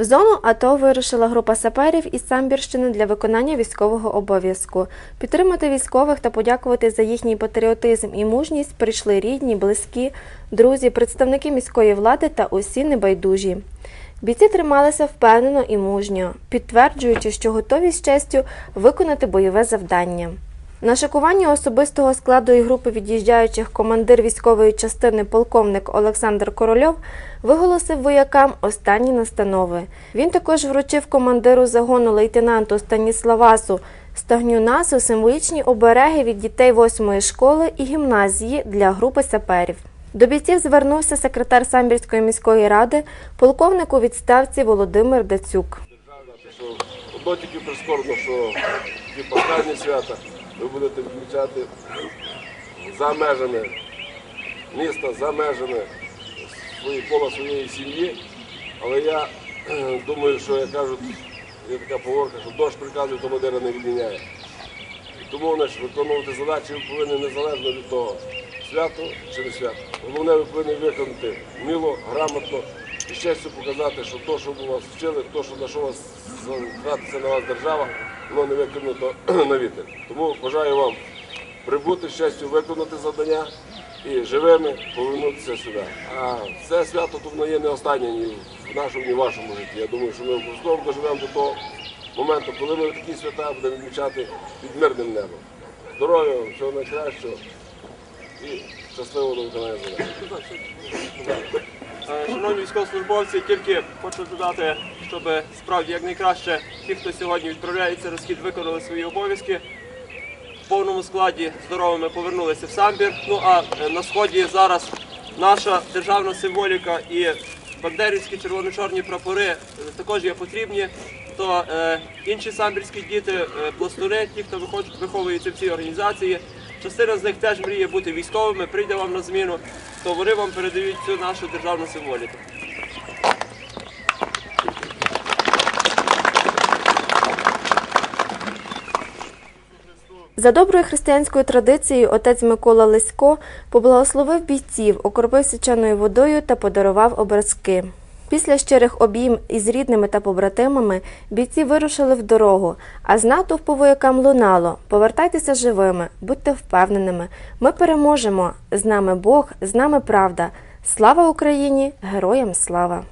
В зону АТО вирушила група саперів із Самбірщини для виконання військового обов'язку. Підтримати військових та подякувати за їхній патріотизм і мужність прийшли рідні, близькі, друзі, представники міської влади та усі небайдужі. Бійці трималися впевнено і мужньо, підтверджуючи, що готові з честю виконати бойове завдання. На шикуванні особистого складу і групи від'їжджаючих командир військової частини полковник Олександр Корольов виголосив воякам останні настанови. Він також вручив командиру загону лейтенанту Станіславасу Стагнюнасу символічні обереги від дітей 8-ї школи і гімназії для групи саперів. До бійців звернувся секретар Самбірської міської ради, полковник у відставці Володимир Дацюк. тільки прискорбно, що ті пасхальні свята ви будете відмічати за межами міста, за межами свої, кола своєї сім'ї. Але я думаю, що як кажуть, є така поговорка, що дощ приказує, то мадира не відміняє. Тому значить, виконувати задачі ви повинні незалежно від того, свято чи не свято. Головне, ви повинні виконати вміло, грамотно і щастю показати, що то, що ви вас вчили, то, що на що вас на вас держава, воно не виконано на вітер. Тому бажаю вам прибути щастю, виконати завдання і живими повернутися сюди. А це свято то воно є не останнє ні в нашому, ні в вашому житті. Я думаю, що ми обов'язково доживемо до того моменту, коли ми такі свята будемо відмічати під мирним небом. Здоров'я, вам, всього найкращого і щасливого до виконання завдання. Е, Шановні військовослужбовці, тільки хочу додати, щоб справді якнайкраще ті, хто сьогодні відправляється на схід, виконали свої обов'язки. В повному складі здоровими повернулися в самбір. Ну а е, на сході зараз наша державна символіка і бандерівські червоно-чорні прапори е, також є потрібні. То інші самбірські діти, пластуни, ті, хто виховується в цій організації, частина з них теж мріє бути військовими, прийде вам на зміну, то вони вам передають цю нашу державну символіку. За доброю християнською традицією отець Микола Лисько поблагословив бійців, окропив свяченою водою та подарував образки. Після щирих обійм із рідними та побратимами бійці вирушили в дорогу, а з натовпу воякам лунало Повертайтеся живими, будьте впевненими. Ми переможемо. З нами Бог, з нами правда. Слава Україні! Героям слава!